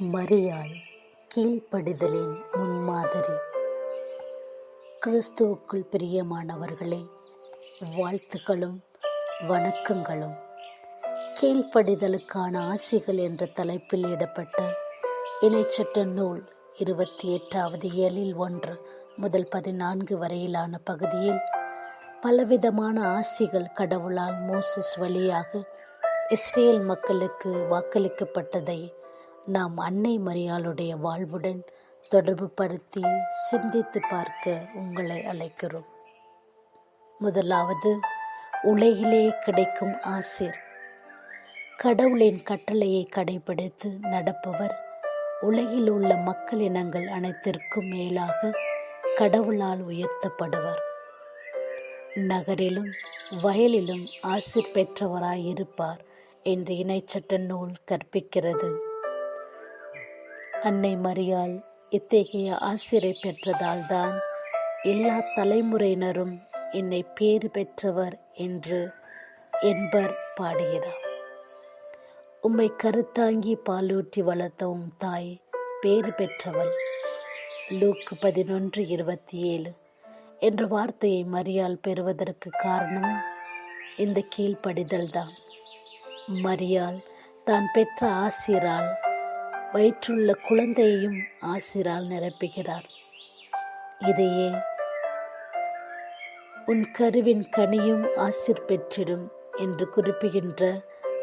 மரியாள் கீழ்ப்படிதலின் முன்மாதிரி. கிறிஸ்துவுக்குள் பிரியமானவர்களே வாழ்த்துக்களும் வணக்கங்களும். கீழ்ப்படிதலுக்கான ஆசிகள் என்ற தலைப்பில் இடப்பட்ட இணைச்சட்ட நூல் இருபத்தி எட்டாவது இயலில் ஒன்று முதல் பதினான்கு வரையிலான பகுதியில் பலவிதமான ஆசிகள் கடவுளால் மோசஸ் வழியாக இஸ்ரேல் மக்களுக்கு வாக்களிக்கப்பட்டதை நாம் அன்னை மரியாளுடைய வாழ்வுடன் தொடர்பு படுத்தி சிந்தித்து பார்க்க உங்களை அழைக்கிறோம். முதலாவது உலகிலே கிடைக்கும் ஆசிர். கடவுளின் கட்டளையை கடைபிடித்து நடப்பவர் உலகில் உள்ள மக்கள் இனங்கள் அனைத்திற்கும் மேலாக கடவுளால் உயர்த்தப்படுவர். நகரிலும் வயலிலும் ஆசிர் பெற்றவராய் இருப்பார் என்று இணைச்சட்ட நூல் கற்பிக்கிறது. அன்னை மரியாள் இத்தகைய ஆசிரை பெற்றதால் தான் எல்லா தலைமுறையினரும் என்னை பேறு பெற்றவர் என்று என்பர் பாடுகிறார். உம்மை கருத்தாங்கி பாலூற்றி வளர்த்த உம் தாய் பேறு பெற்றவள். லூக்கு பதினொன்று இருபத்தி ஏழு என்ற வார்த்தையை மரியாள் பெறுவதற்கு காரணம் இந்த கீழ்ப்படிதல் தான் மரியாள் தான் பெற்ற ஆசிரால் வயிற்றுள்ள குழந்தையையும் ஆசிரால் நிரப்புகிறார். இதையே உன் கருவின் கனியும் ஆசிர் பெற்றிடும் என்று குறிப்பிடுகின்ற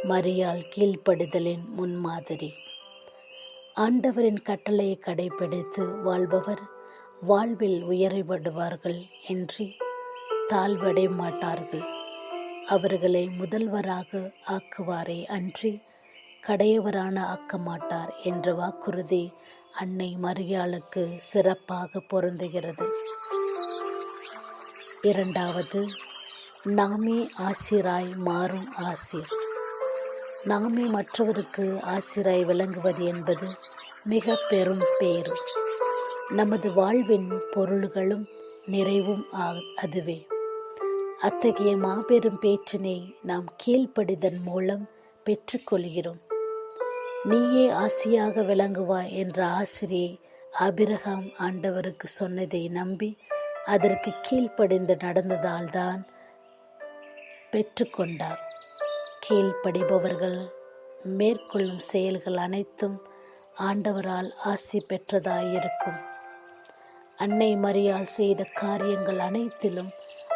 மரியாள் கீழ்ப்படுதலின் முன்மாதிரி. ஆண்டவரின் கட்டளையை கடைபிடித்து வாழ்பவர் வாழ்வில் உயர்வடுவார்கள் என்று தாழ்வடை மாட்டார்கள் அவர்களை முதல்வராக ஆக்குவாரே அன்றி கடையவரான ஆக்க மாட்டார் என்ற வாக்குறுதி அன்னை மரியாளுக்கு சிறப்பாக பொருந்துகிறது. இரண்டாவது நாமே ஆசிராய் மாறும் ஆசிர். நாமே மற்றவருக்கு ஆசிராய் விளங்குவது என்பது மிக பெரும் பேரு நமது வாழ்வின் பொருள்களும் நிறைவும் அதுவே. அத்தகைய மாபெரும் பேற்றினை நாம் கீழ்ப்படிதன் மூலம் பெற்றுக்கொள்கிறோம். நீயே ஆசியாக விளங்குவாய் என்ற ஆசிரியை அபிரகாம் ஆண்டவருக்கு சொன்னதை நம்பி அதற்கு கீழ்ப்படிந்து நடந்ததால் தான் பெற்றுக்கொண்டார். கீழ்ப்படிபவர்கள் மேற்கொள்ளும் செயல்கள் அனைத்தும் ஆண்டவரால் ஆசி பெற்றதாயிருக்கும். அன்னை மரியால் செய்த காரியங்கள் அனைத்திலும்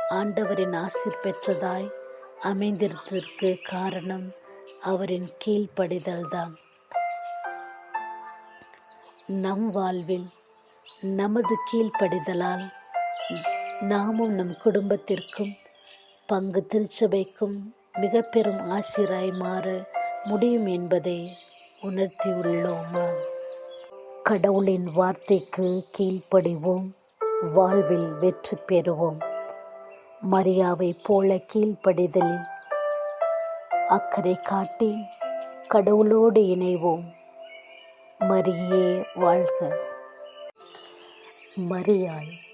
ஆண்டவரின் ஆசி பெற்றதாய் அமைந்திருத்திற்கு காரணம் அவரின் கீழ்ப்படிதல்தான். நம் வாழ்வில் நமது கீழ்ப்படிதலால் நாமும் நம் குடும்பத்திற்கும் பங்கு திருச்சபைக்கும் மிக பெரும் ஆசிராய் மாற முடியும் என்பதை உணர்த்தியுள்ளோமா? கடவுளின் வார்த்தைக்கு கீழ்ப்படிவோம் வாழ்வில் வெற்றி பெறுவோம். மரியாவை போல கீழ்ப்படிதலில் அக்கறை காட்டி கடவுளோடு இணைவோம். மரியே வாழ்க. மரியாள்.